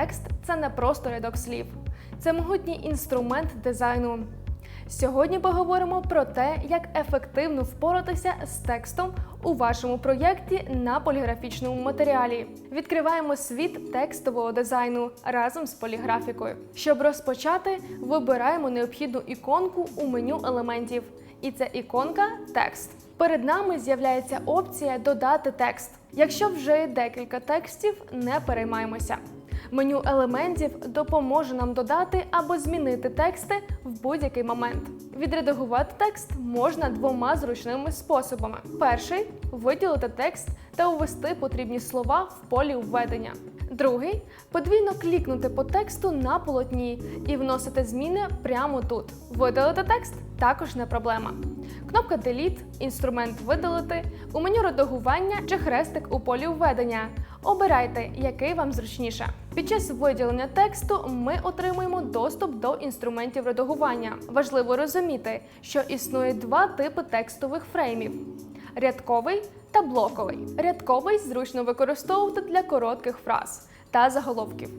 Текст це не просто рядок слів, це могутній інструмент дизайну. Сьогодні поговоримо про те, як ефективно впоратися з текстом у вашому проєкті на поліграфічному матеріалі. Відкриваємо світ текстового дизайну разом з поліграфікою. Щоб розпочати, вибираємо необхідну іконку у меню елементів. І це іконка текст. Перед нами з'являється опція Додати текст. Якщо вже є декілька текстів, не переймаємося. Меню елементів допоможе нам додати або змінити тексти в будь-який момент. Відредагувати текст можна двома зручними способами: перший виділити текст та увести потрібні слова в полі введення. Другий подвійно клікнути по тексту на полотні і вносити зміни прямо тут. Видалити текст також не проблема. Кнопка Delete, інструмент видалити, у меню редагування чи хрестик у полі введення. Обирайте, який вам зручніше. Під час виділення тексту ми отримуємо доступ до інструментів редагування. Важливо розуміти, що існує два типи текстових фреймів: рядковий та блоковий. Рядковий зручно використовувати для коротких фраз та заголовків.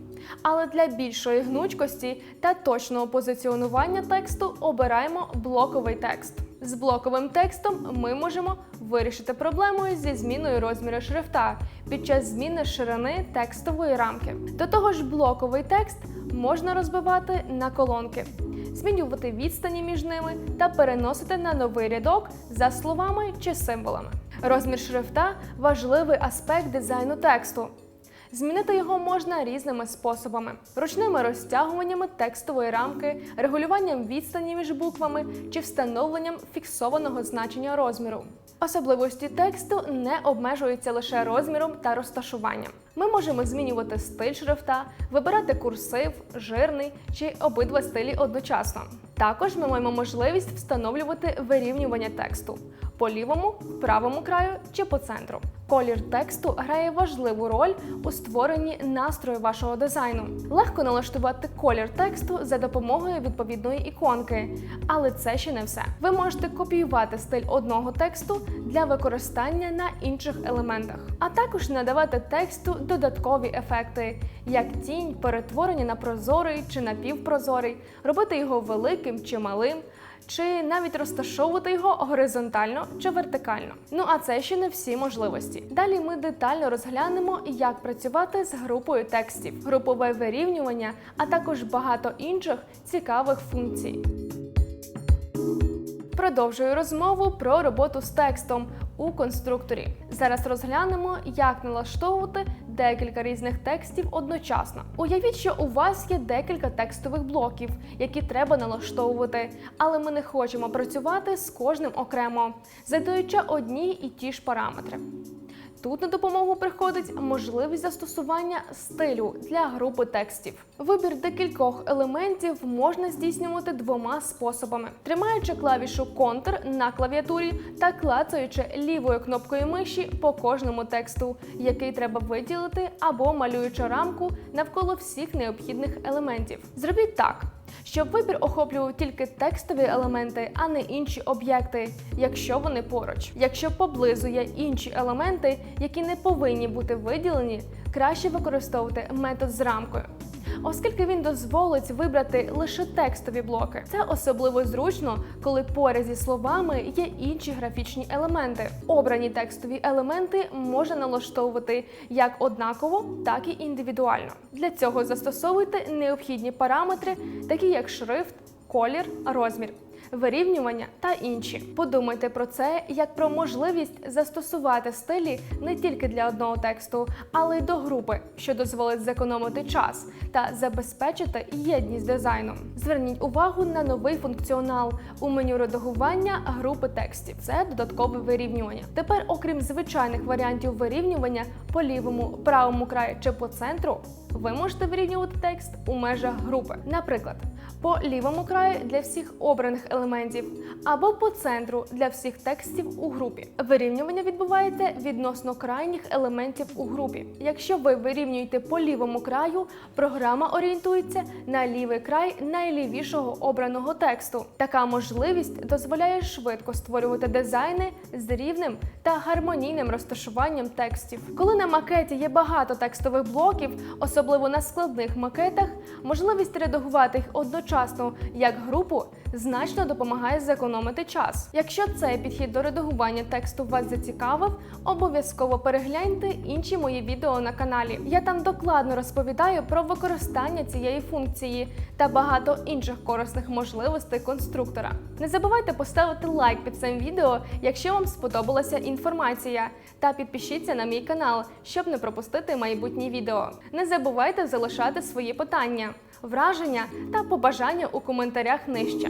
Але для більшої гнучкості та точного позиціонування тексту обираємо блоковий текст. З блоковим текстом ми можемо вирішити проблему зі зміною розміру шрифта під час зміни ширини текстової рамки. До того ж, блоковий текст можна розбивати на колонки, змінювати відстані між ними та переносити на новий рядок за словами чи символами. Розмір шрифта важливий аспект дизайну тексту. Змінити його можна різними способами: ручними розтягуваннями текстової рамки, регулюванням відстані між буквами чи встановленням фіксованого значення розміру. Особливості тексту не обмежуються лише розміром та розташуванням. Ми можемо змінювати стиль шрифта, вибирати курсив, жирний чи обидва стилі одночасно. Також ми маємо можливість встановлювати вирівнювання тексту по лівому, правому краю чи по центру. Колір тексту грає важливу роль у створенні настрою вашого дизайну. Легко налаштувати колір тексту за допомогою відповідної іконки, але це ще не все. Ви можете копіювати стиль одного тексту для використання на інших елементах, а також надавати тексту додаткові ефекти, як тінь, перетворення на прозорий чи напівпрозорий, робити його великим чи малим чи навіть розташовувати його горизонтально чи вертикально. Ну а це ще не всі можливості. Далі ми детально розглянемо, як працювати з групою текстів, групове вирівнювання, а також багато інших цікавих функцій. Продовжую розмову про роботу з текстом у конструкторі. Зараз розглянемо, як налаштовувати декілька різних текстів одночасно. Уявіть, що у вас є декілька текстових блоків, які треба налаштовувати, але ми не хочемо працювати з кожним окремо, задаючи одні і ті ж параметри. Тут на допомогу приходить можливість застосування стилю для групи текстів. Вибір декількох елементів можна здійснювати двома способами: тримаючи клавішу Ctrl на клавіатурі та клацаючи лівою кнопкою миші по кожному тексту, який треба виділити, або малюючи рамку навколо всіх необхідних елементів. Зробіть так щоб вибір охоплював тільки текстові елементи, а не інші об'єкти, якщо вони поруч. Якщо поблизу є інші елементи, які не повинні бути виділені, краще використовувати метод з рамкою. Оскільки він дозволить вибрати лише текстові блоки, це особливо зручно, коли поряд зі словами є інші графічні елементи. Обрані текстові елементи можна налаштовувати як однаково, так і індивідуально. Для цього застосовуйте необхідні параметри, такі як шрифт, колір, розмір вирівнювання та інші. Подумайте про це як про можливість застосувати стилі не тільки для одного тексту, але й до групи, що дозволить зекономити час та забезпечити єдність дизайну. Зверніть увагу на новий функціонал у меню редагування групи текстів. Це додаткове вирівнювання. Тепер, окрім звичайних варіантів вирівнювання по лівому, правому краю чи по центру. Ви можете вирівнювати текст у межах групи. Наприклад, по лівому краю для всіх обраних елементів, або по центру для всіх текстів у групі. Вирівнювання відбувається відносно крайніх елементів у групі. Якщо ви вирівнюєте по лівому краю, програма орієнтується на лівий край найлівішого обраного тексту. Така можливість дозволяє швидко створювати дизайни з рівним та гармонійним розташуванням текстів. Коли на макеті є багато текстових блоків, особливо на складних макетах, можливість редагувати їх одночасно як групу значно допомагає зекономити час. Якщо цей підхід до редагування тексту вас зацікавив, обов'язково перегляньте інші мої відео на каналі. Я там докладно розповідаю про використання цієї функції та багато інших корисних можливостей конструктора. Не забувайте поставити лайк під цим відео, якщо вам сподобалася інформація, та підпишіться на мій канал, щоб не пропустити майбутні відео. Не забувайте залишати свої питання, враження та побажання у коментарях нижче.